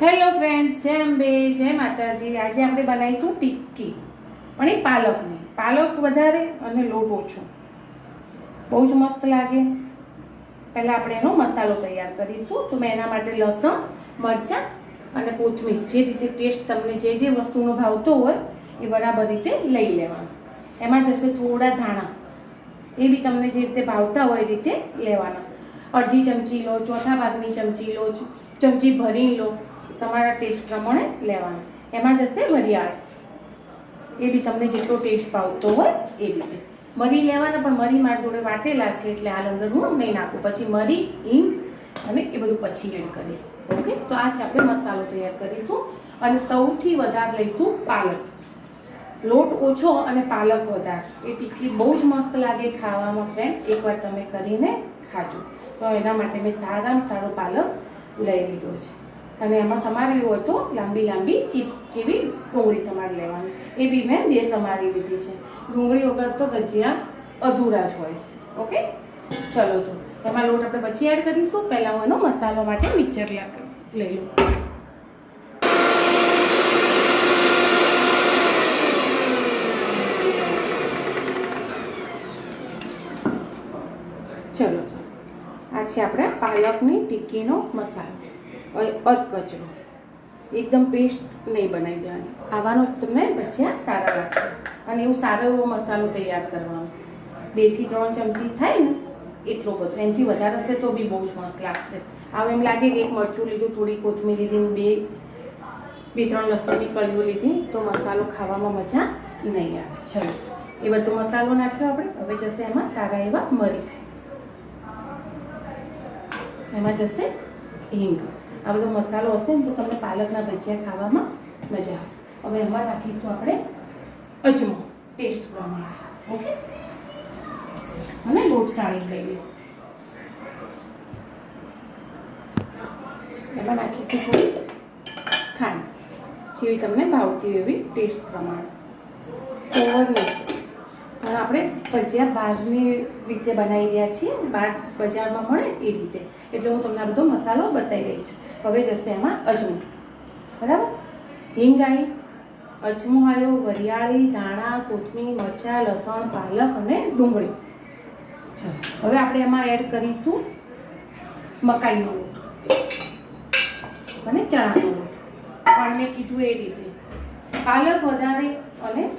Hello friends જય અંબે, જય માતાજી. આજે આપણે બનાવીશું ટિક્કી, પણ એ પાલકની. પાલક વધારે અને લોટ ઓછો. બહુ જ મસ્ત લાગે. પહેલાં આપણે એનો મસાલો તૈયાર કરીશું. તો મેં એના માટે લસણ, મરચાં અને કોથમીર. જે રીતે ટેસ્ટ તમને જે જે વસ્તુનો ભાવતો હોય, એ બરાબર રીતે લઈ લેવાનું. એમાં જશે થોડા ધાણા. એ બી તમને જે રીતે ભાવતા હોય એ રીતે લેવાના. અડધી ચમચી લો, ચોથા ભાગની ચમચી લો, ચમચી ભરી લો. તમારા ટેસ્ટ પ્રમાણે લેવાનું. એમાં જશે વરિયાળ. એ બી તમને જેટલો ટેસ્ટ ભાવતો હોય એ રીતે. મરી લેવાના, પણ મરી મારી જોડે વાટેલા છે એટલે હાલ અંદર હું નહીં નાખું. પછી મરી, હિંગ અને એ બધું પછી એડ કરીશ. ઓકે? તો આ છે આપણે મસાલો તૈયાર કરીશું. અને સૌથી વધારે લઈશું પાલક. લોટ ઓછો અને પાલક વધારે. એ તીખી બહુ જ મસ્ત લાગે ખાવામાં ફ્રેન્ડ એકવાર તમે કરીને ખાજો. તો એના માટે મેં સારામાં સારો પાલક લઈ લીધો છે. અને એમાં સમારેલું હોય તો લાંબી લાંબી ચીપ્સ જેવી ડુંગળી સમારી લેવાની. એ બી મેં બે સમારી લીધી છે. ડુંગળી વગર તો ભજીયા અધૂરા જ હોય છે. ઓકે? ચલો તો, એમાં લોટ આપણે પછી એડ કરીશું. પહેલાં હું એનો મસાલો માટે મિક્સર લઈ લઉં. ચલો આ છે આપણે પાલકની ટિક્કીનો મસાલો. અ- અધકચરો એકદમ પેસ્ટ નહીં બનાવી દેવાની. આવાનો તમને ભજીયા સારા લાગશે. અને એવું સારો એવો મસાલો તૈયાર કરવાનો. બેથી ત્રણ ચમચી થાય ને, એટલો બધો. એનાથી વધારે હશે તો બી બહુ જ મસ્ત લાગશે. આવું એમ લાગે કે એક મરચું લીધું, થોડી કોથમીર લીધી બે બે ત્રણ લસણની કળીઓ લીધી, તો મસાલો ખાવામાં મજા નહીં આવે. ચલો, એ બધો મસાલો નાખ્યો આપણે. હવે જશે એમાં સારા એવા મરી. એમાં જશે હિંગ. આ બધો મસાલો હશે ને, તો તમને પાલકના ભજીયા ખાવામાં મજા આવશે. હવે એમાં નાખીશું આપણે અજમો. ટેસ્ટ પ્રમાણે. ઓકે? અને લોટ ચાળી લઈ લઈશ. એમાં નાખીશું થોડી ખાંડ, જેવી તમને ભાવતી એવી ટેસ્ટ પ્રમાણે. ઓવર નહીં પણ આપણે ભજીયા બહારની રીતે બનાવી રહ્યા છીએ. બહાર બજારમાં મળે એ રીતે. એટલે હું તમને આ બધો મસાલો બતાવી રહી છું. હવે જશે એમાં અજમો. બરાબર? હિંગ આવી અજમો આવ્યો વરિયાળી, ધાણા, કોથમીર, મરચાં, લસણ, પાલક અને ડુંગળી. ચાલો, હવે આપણે એમાં એડ કરીશું મકાઈનો લોટ અને ચણાનો લોટ. પણ મેં કીધું એ રીતે. પાલક વધારે અને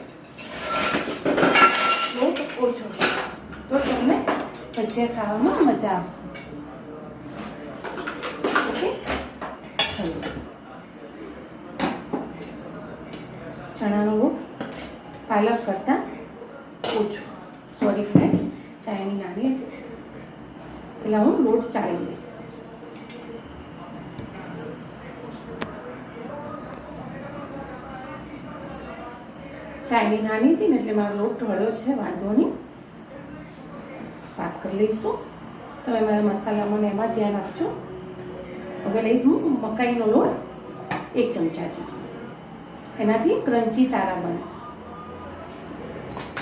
ઓછો તો તમને ભજીયા ખાવામાં મજા આવશે. ઓકે? ચલો. ચણાનો લોટ પાલક કરતાં ઓછો. સોરી ફ્રેન્ડ ચાયની નાની હતી. એટલે હું લોટ ચાળી લઈશ. ચાયની નાની હતી ને એટલે મારો લોટ ઢળ્યો છે, વાંધો નહીં. સાફ કરી લઈશું. તમે મારા મસાલામાં એમાં ધ્યાન આપજો. હવે લઈશ હું મકાઈનો લોટ, એક ચમચા જેટલો. એનાથી ક્રન્ચી સારા બને.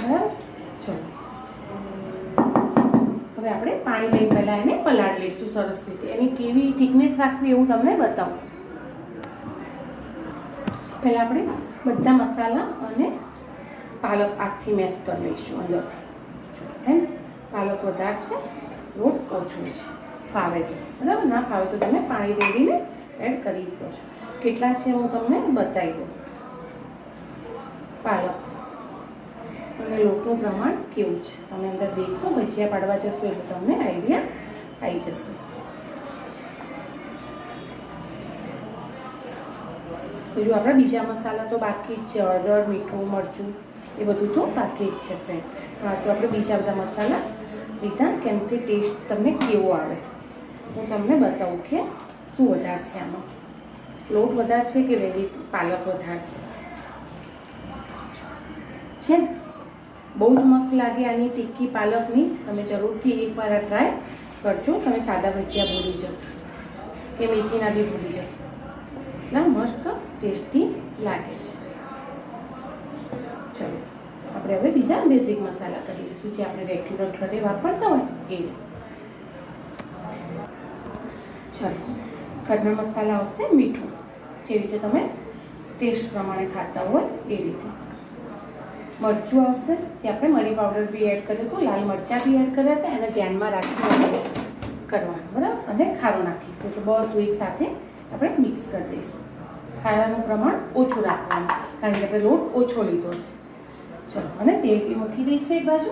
બરાબર? ચલો. હવે આપણે પાણી લઈ પહેલાં એને પલાળી લઈશું સરસ રીતે. એની કેવી થિકનેસ રાખવી એવું તમને બતાવું. પહેલાં આપણે બધા મસાલા અને પાલક આજથી મેશ કરી લઈશું અંદરથી હે ને પાલક વધારે છે લોટ ઓછું છે ફાવે તો બરાબર ના ફાવે તો તમે પાણી રેડીને એડ કરી દો છો કેટલા છે હું તમને બતાવી દઉં પાલક અને લોટનું પ્રમાણ કેવું છે તમે અંદર દેખશો ભજીયા પાડવા જશો એટલે તમને આઈડિયા આવી જશે બીજું આપણા બીજા મસાલા તો બાકી જ છે હળદર મીઠું મરચું એ બધું તો બાકી જ છે ફ્રેન્ડ હા તો આપણે બીજા બધા મસાલા લીધા કેમથી ટેસ્ટ તમને કેવો આવે. હું તમને બતાવું કે શું વધારે છે આમાં. લોટ વધારે છે કે વેજી પાલક વધારે છે? છે બહુ જ મસ્ત લાગે આની ટિક્કી પાલકની. તમે જરૂરથી એકવાર ટ્રાય કરજો. તમે સાદા ભજીયા ભૂલી જશો. કે મેથીના બી ભૂલી જશો. એટલા મસ્ત ટેસ્ટી લાગે છે. આપણે હવે બીજા બેઝિક મસાલા કરી લઈશું, જે આપણે રેગ્યુલર ઘરે વાપરતા હોય એ. ચલો, ઘરના મસાલા આવશે મીઠું. જે રીતે તમે ટેસ્ટ પ્રમાણે ખાતા હોય એ રીતે. મરચું આવશે, જે આપણે મરી પાવડર બી એડ કર્યું હતું, લાલ મરચાં બી એડ કર્યા હતા, એને ધ્યાનમાં રાખીને કરવાનું, બરાબર? અને ખારું નાખીશું, એટલે બધું એક સાથે આપણે મિક્સ કરી દઈશું. ખારાનું પ્રમાણ ઓછું રાખવાનું, કારણ કે આપણે લોટ ઓછો લીધો છે. ચલો, અને તેલ બી મૂકી દઈશું એક બાજુ.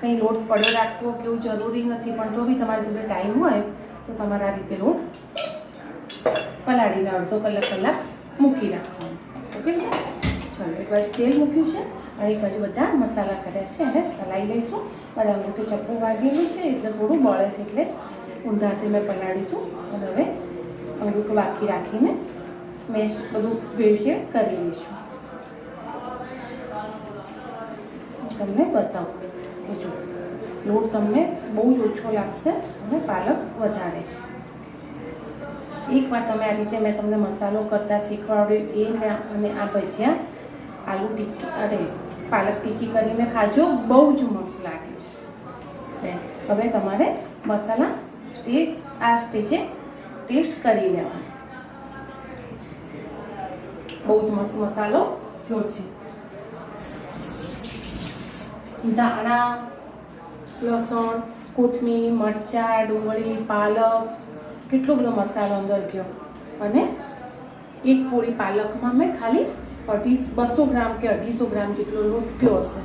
કંઈ લોટ પડ્યો રાખવો કે એવું જરૂરી નથી, પણ તો બી તમારી જોડે ટાઈમ હોય, તો તમારે આ રીતે લોટ પલાળીને અડધો કલાક કલાક મૂકી રાખવાનો ઓકે? ચલો, એક બાજુ તેલ મૂક્યું છે, અને એક બાજુ બધા મસાલા કર્યા છે. અને પલાળી લઈશું. મારે અંગૂઠે ચપ્પુ વાગેલું છે, એટલે થોડું બળે છે, એટલે ઊંધાથી મેં પલાળીશું હતું. અને હવે અંગૂઠું બાકી રાખીને મેં બધું ભેળસેળ કરી લઈશું હું તમને બતાવું. કે જો, લોટ તમને બહુ જ ઓછો લાગશે અને પાલક વધારે છે. એકવાર તમે આ રીતે મેં તમને મસાલો કરતાં શીખવાડ્યો એ અને આ ભજીયા આલુ ટિક્કી અરે, પાલક ટિક્કી કરીને ખાજો, બહુ જ મસ્ત લાગે છે. હવે તમારે મસાલા ટેસ્ટ આ સ્ટેજે ટેસ્ટ કરી લેવાનો. બહુ જ મસ્ત મસાલો છે. ધાણા, લસણ, કોથમીર, મરચાં, ડુંગળી, પાલક, કેટલો બધો મસાલો અંદર ગયો. અને એક પોળી પાલકમાં મેં ખાલી અઢી બસો ગ્રામ કે અઢીસો ગ્રામ જેટલો લોટ ગયો હશે.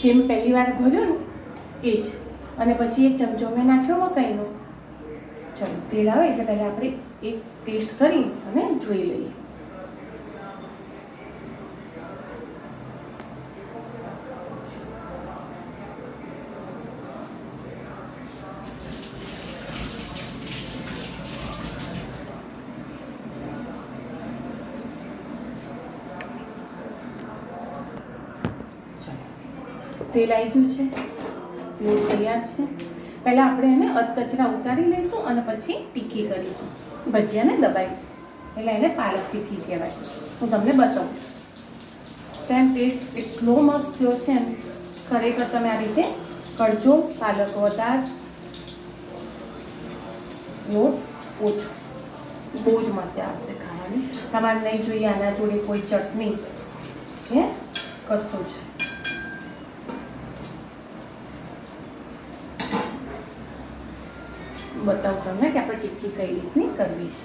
જેમ પહેલી વાર ભર્યો ને, એ જ. અને પછી એક ચમચો મેં નાખ્યો મકાઈનો. ચલો તેલ આવે એટલે પહેલાં આપણે એક ટેસ્ટ કરી અને જોઈ લઈએ. તેલ આવી છે. લોટ તૈયાર છે. પહેલાં આપણે એને અધકચરા ઉતારી લઈશું અને પછી ટીકી કરીશું. ભજીયાને દબાઈ. એટલે એને પાલક ટીકી કહેવાય. હું તમને બતાવું. તેમ ટેસ્ટ એટલો મસ્ત થયો છે ને, ખરેખર તમે આ રીતે કરજો. પાલક વધાર લોટ ઓછો. બહુ જ મજા આવશે ખાવાની. તમારે નહીં જોઈએ, આના જોડે કોઈ ચટણી. કે કશું જ. બતાવું તમને કે આપણે ટિક્કી કઈ રીતની કરવી છે.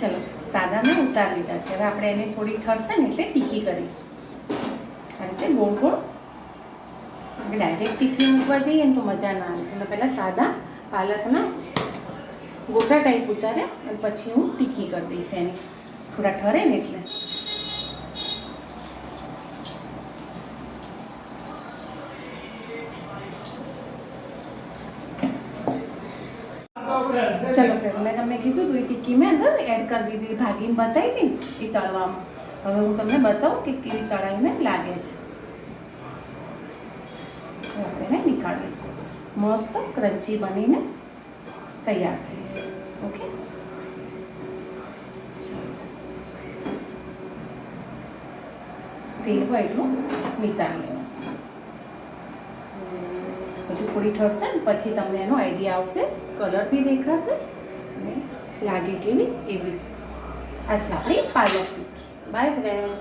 ચલો સાદા મેં ઉતારી લીધા છે. હવે આપણે એને થોડી ઠરશે ને એટલે ટીકી કરીશું. આ રીતે ગોળ ગોળ ડાયરેક્ટ ટીકી મૂકવા જઈએ ને તો મજા ના આવે. એટલે પહેલાં સાદા પાલકના ગોટા ટાઈપ ઉતારે અને પછી હું ટીકી કરી દઈશ એની. થોડા ઠરે ને એટલે. ચલો ફ્રેન્ડ મેં તમને કીધું હતું એ ટીકી મેં અંદર એડ કરી દીધી. ભાગીને બતાવી હતી એ તળવામાં. હવે હું તમને બતાવું કે કેવી તળાઈને લાગે છે. તો આપણે નીકાળીશું મસ્ત ક્રન્ચી બનીને તૈયાર થઈ ઓકે? તેલ હોય એટલું નીતાળી લેવું પછી થોડી ઠરશે ને, પછી તમને એનો આઈડિયા આવશે કલર બી દેખાશે અને લાગે કેવી એવી જ. આ છે આપણી પાલક બાય ફ્રેન્ડ